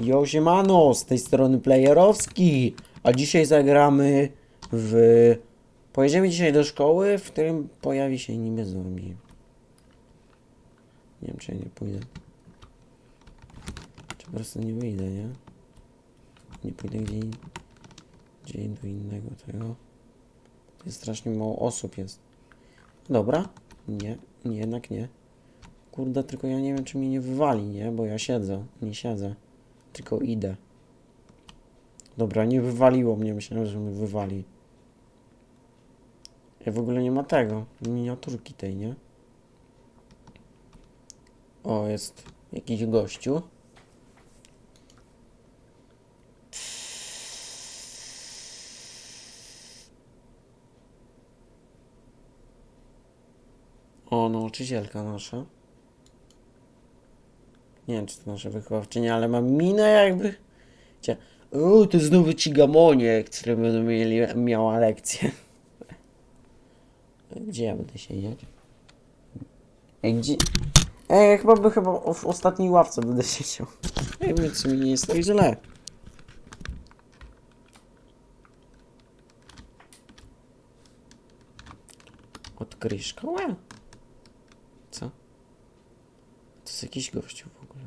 Jo, siemano, z tej strony Playerowski, a dzisiaj zagramy w... Pojedziemy dzisiaj do szkoły, w którym pojawi się niby zombie. Nie wiem, czy ja nie pójdę. Czy po prostu nie wyjdę, nie? Nie pójdę gdzie, in- gdzie do innego tego. To jest strasznie mało osób jest. Dobra. Nie, nie, jednak nie. Kurde, tylko ja nie wiem, czy mnie nie wywali, nie? Bo ja siedzę, nie siedzę. Tylko idę. Dobra, nie wywaliło mnie, myślałem, że mnie wywali. Ja w ogóle nie ma tego, miniaturki tej, nie? O, jest jakiś gościu. O, nauczycielka nasza. Nie wiem, czy to nasza wychowawczyni, ale ma minę jakby... Cia- O, to znowu ci gamonie, które będą mieli, miała lekcję. Gdzie ja będę siedzieć? Ej, gdzie... Ej, ja chyba by chyba w ostatniej ławce będę siedział. Ej, więc mi nie jest tak źle. Odkryj szkołę? Co? To jest jakiś gościu w ogóle.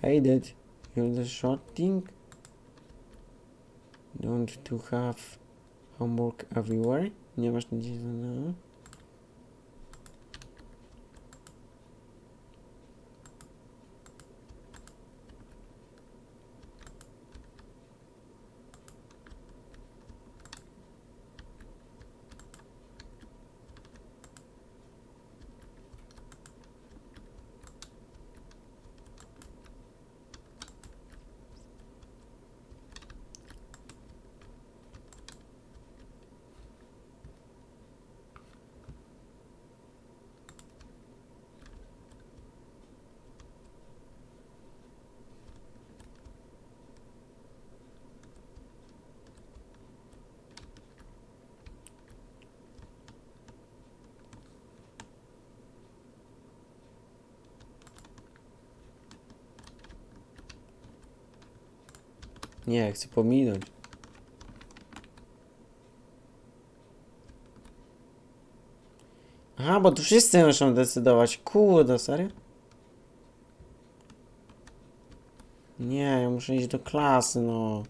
Hey dad, you're the short thing? Don't to have homework everywhere? Nie masz nigdzie zadania? Nie, chcę pominąć. Aha, bo tu wszyscy muszą decydować. Kurde, serio? Nie, ja muszę iść do klasy, no.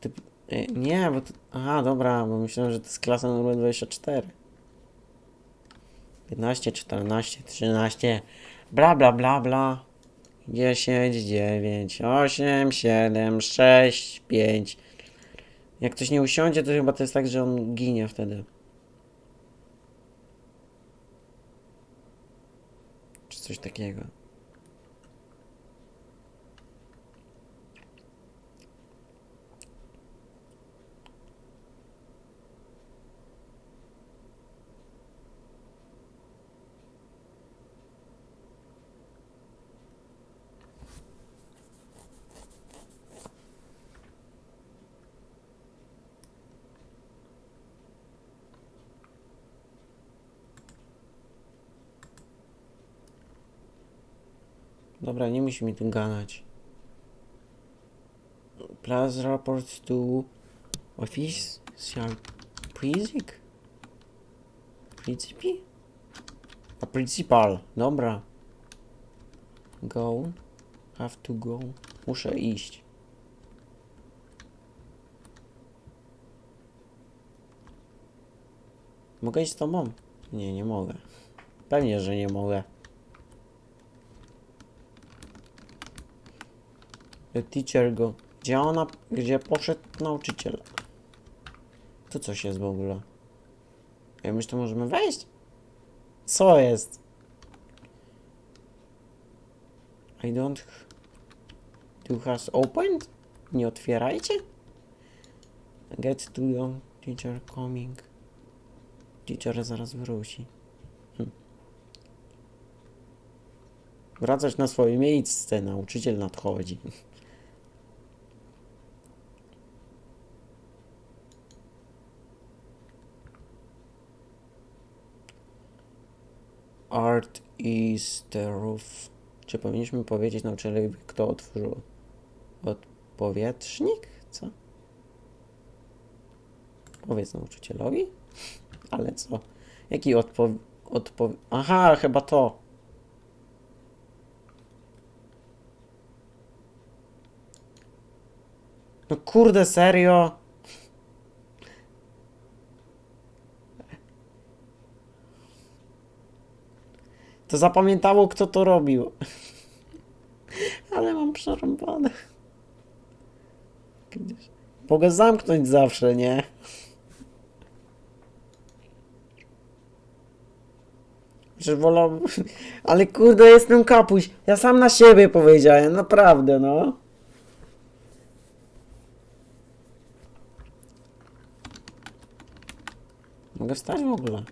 Ty, e, nie, bo to, Aha, dobra, bo myślałem, że to jest klasa numer 24. 15, 14, 13, bla bla bla bla. 10, 9, 8, 7, 6, 5. Jak ktoś nie usiądzie, to chyba to jest tak, że on ginie wtedy. Czy coś takiego. Dobra, nie musi mi tu ganać. Plus report to office Prizik? Principi? A principal, dobra. Go. Have to go. Muszę iść. Mogę iść z tobą? Nie, nie mogę. Pewnie, że nie mogę. The teacher go. Gdzie ona, gdzie poszedł nauczyciel? Tu coś jest w ogóle. Ja myślę, możemy wejść? Co jest? I don't... Do has opened? Nie otwierajcie? Get to the teacher coming. Teacher zaraz wróci. Hm. Wracać na swoje miejsce, nauczyciel nadchodzi. Roof. Czy powinniśmy powiedzieć nauczycielowi, kto otworzył odpowietrznik? Co? Powiedz nauczycielowi? Ale co? Jaki odpo... odpo... Aha, chyba to. No kurde, serio? To zapamiętało, kto to robił. Ale mam przerąbane. Mogę zamknąć zawsze, nie? Że wolałbym... Ale kurde, jestem kapuś. Ja sam na siebie powiedziałem, naprawdę, no. Mogę wstać w ogóle.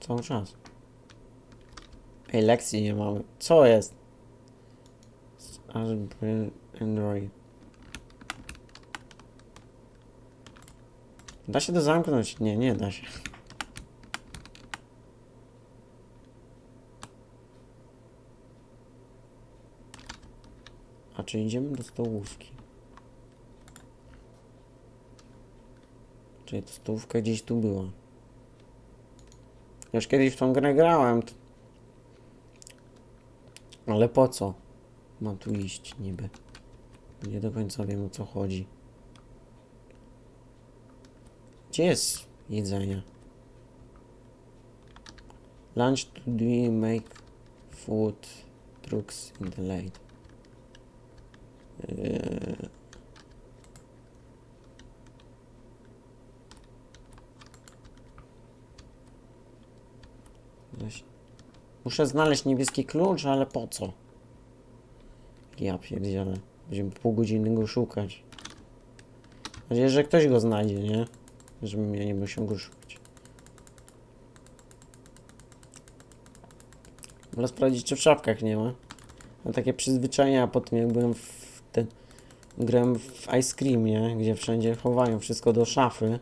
Cały czas. Ej, lekcji nie mamy. Co jest? Android. Da się to zamknąć? Nie, nie da się. A czy idziemy do stołówki? Czyli to stołówka gdzieś tu była. Już kiedyś w tą grę grałem. Ale po co? Mam tu iść niby. Nie do końca wiem o co chodzi. Gdzie jest jedzenie? Lunch to do make food trucks in the late. Eee. Muszę znaleźć niebieski klucz, ale po co? Ja pierdzielę. Będziemy pół godziny go szukać. Mam nadzieję, że ktoś go znajdzie, nie? Żebym ja nie musiał go szukać. Wolę sprawdzić, czy w szafkach nie ma. Mam takie przyzwyczajenia po tym, jak byłem w ten... Grałem w Ice Cream, nie? Gdzie wszędzie chowają wszystko do szafy.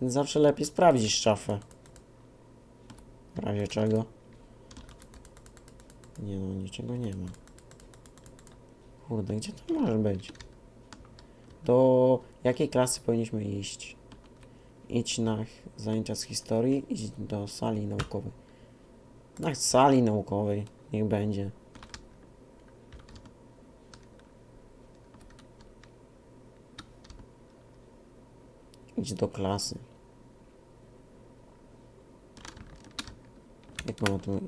Więc zawsze lepiej sprawdzić szafę. W razie czego. Nie no, niczego nie ma. Kurde, gdzie to może być? Do jakiej klasy powinniśmy iść? Idź na zajęcia z historii, idź do sali naukowej. Na sali naukowej, niech będzie. Idź do klasy. Jak mam tu...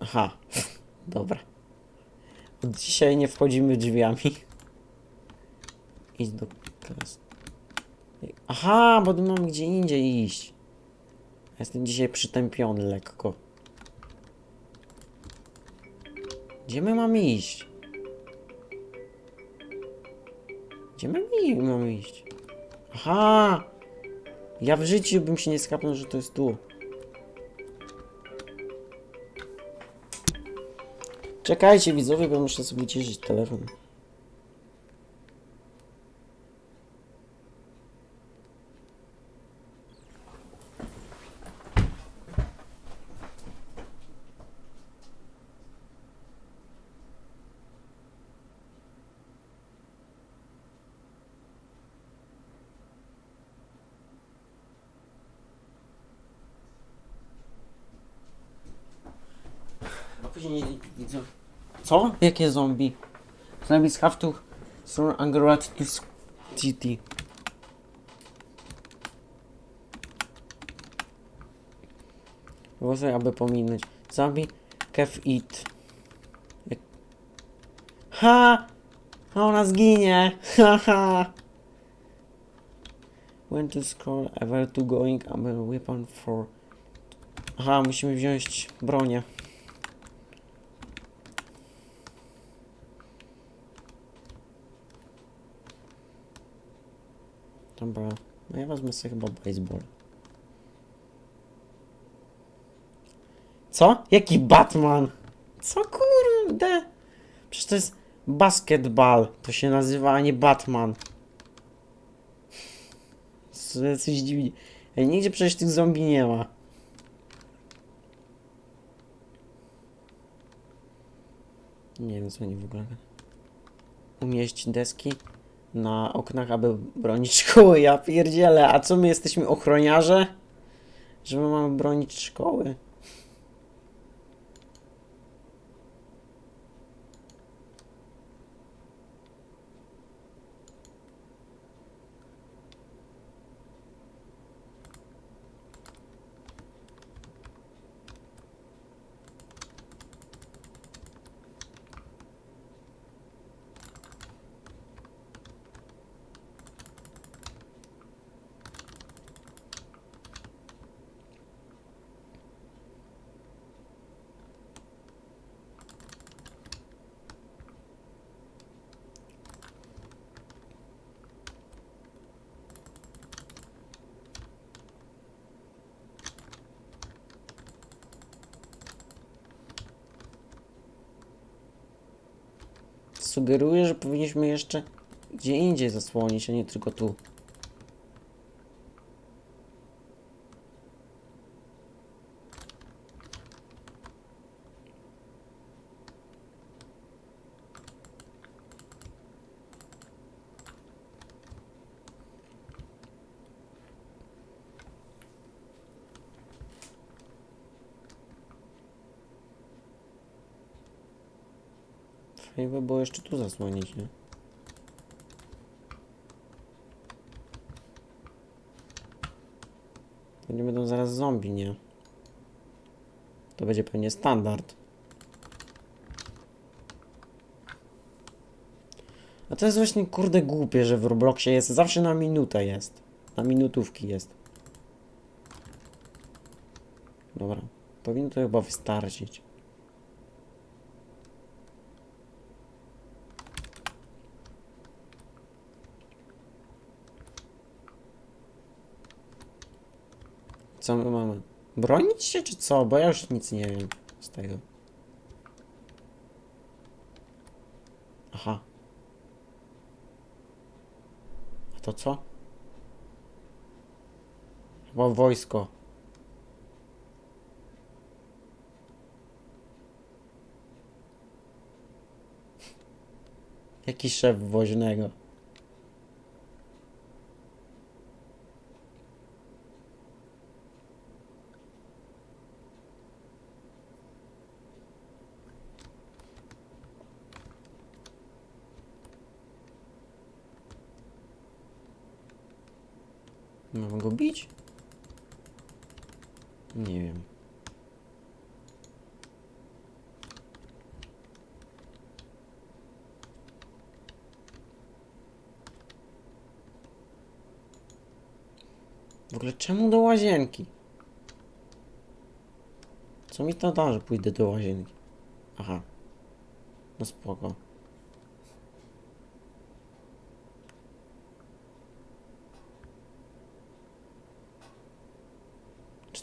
Aha, dobra. Od dzisiaj nie wchodzimy drzwiami. Idź do. Aha, bo tu mam gdzie indziej iść. Jestem dzisiaj przytępiony lekko. Gdzie my mamy iść? Gdzie my mamy iść? Aha! Ja w życiu bym się nie skapnął, że to jest tu. Czekajcie widzowie, bo muszę sobie ciszyć telefon. Później. Co? Jakie zombie? Zombies have to throw Angerat to city. Uważaj, aby pominąć. Zombie it. Jak- Ha! A ona zginie! Ha ha! When to scroll ever to going a weapon for... Aha, musimy wziąć bronię. No ja wezmę sobie chyba baseball. Co? Jaki Batman? Co kurde? Przecież to jest basketball. To się nazywa, a nie Batman. Coś dziwnie. Nigdzie przecież tych zombie nie ma. Nie wiem co oni w ogóle. Umieść deski na oknach, aby bronić szkoły. Ja pierdzielę, a co my jesteśmy ochroniarze? Że my mamy bronić szkoły? Sugeruję, że powinniśmy jeszcze gdzie indziej zasłonić, a nie tylko tu. Fajnie by było jeszcze tu zasłonić, nie? To nie będą zaraz zombie, nie? To będzie pewnie standard. A to jest właśnie kurde głupie, że w Robloxie jest zawsze na minutę jest. Na minutówki jest. Dobra. Powinno to chyba wystarczyć. Co my mamy? Bronić się czy co? Bo ja już nic nie wiem z tego. Aha. A to co? Chyba wojsko. Jaki szef woźnego? Mam go bić? Nie wiem. W ogóle czemu do łazienki? Co mi to da, że pójdę do łazienki? Aha. No spoko.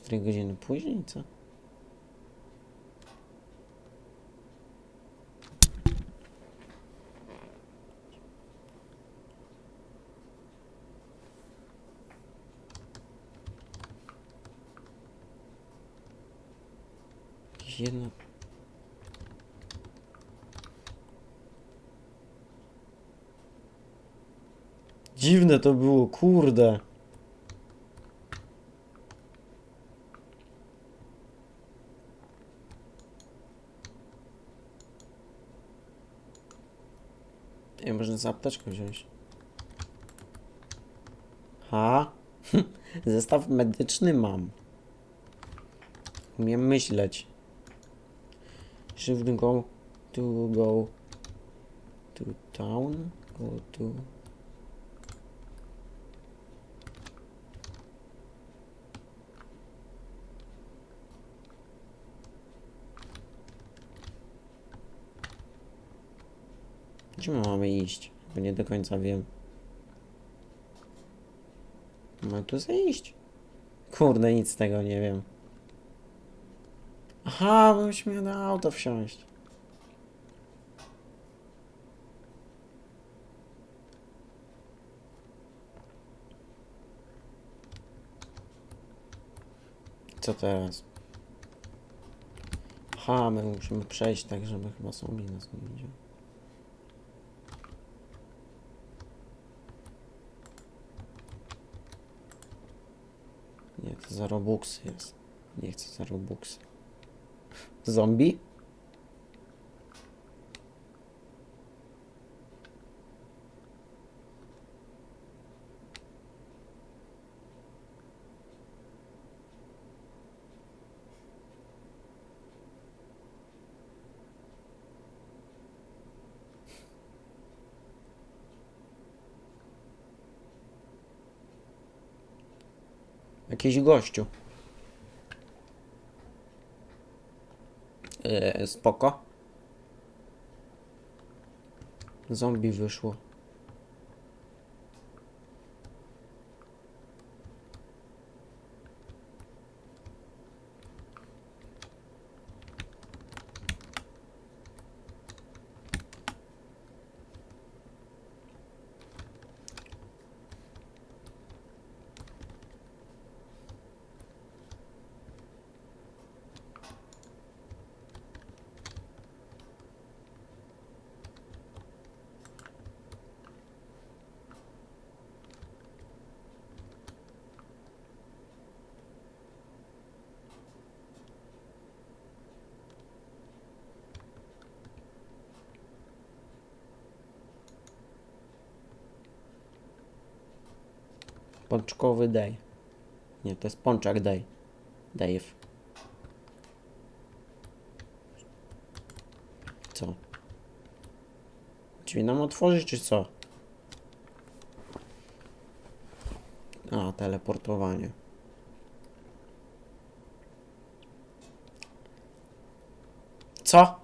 Cztery godziny później, co? Jedno... Dziwne to było, kurde. Nie, można za apteczkę wziąć. Ha? Zestaw medyczny mam. Umiem myśleć. Shift go to go to town. Go to. Gdzie my mamy iść? Bo nie do końca wiem. Mamy tu zejść. Kurde, nic z tego nie wiem. Aha, bo myśmy na auto wsiąść. Co teraz? Aha, my musimy przejść tak, żeby chyba zombie nas nie widział. Nie, to za Robuxy jest. Nie chcę Jakiś gościu. Eee, spoko. Zombie wyszło. Pączkowy day. Nie, to jest pączak day. Dave. Co? Drzwi nam otworzyć, czy co? A, teleportowanie. Co?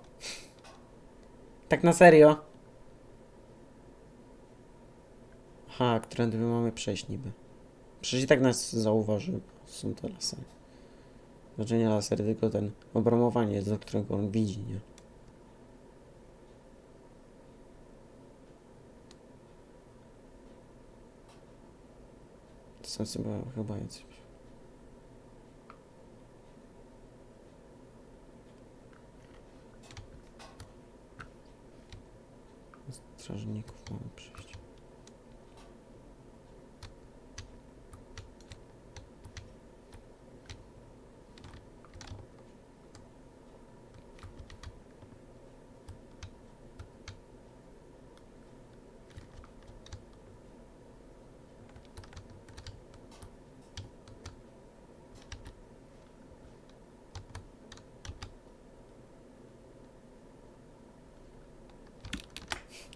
Tak na serio? Aha, którędy my mamy przejść niby. Przecież i tak nas zauważy, są to lasery. Znaczy nie lasery, tylko ten obramowanie, do którego on widzi, nie? To są chyba, chyba jacyś. Strażników mamy przejść.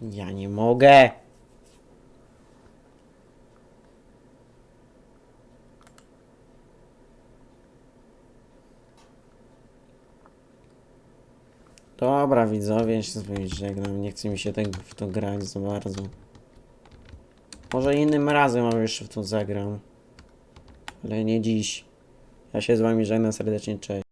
Ja nie mogę. Dobra, widzowie, się z wami żegnam. Nie chce mi się tak w to grać za bardzo. Może innym razem mam jeszcze w to zagram. Ale nie dziś. Ja się z wami żegnam serdecznie, cześć.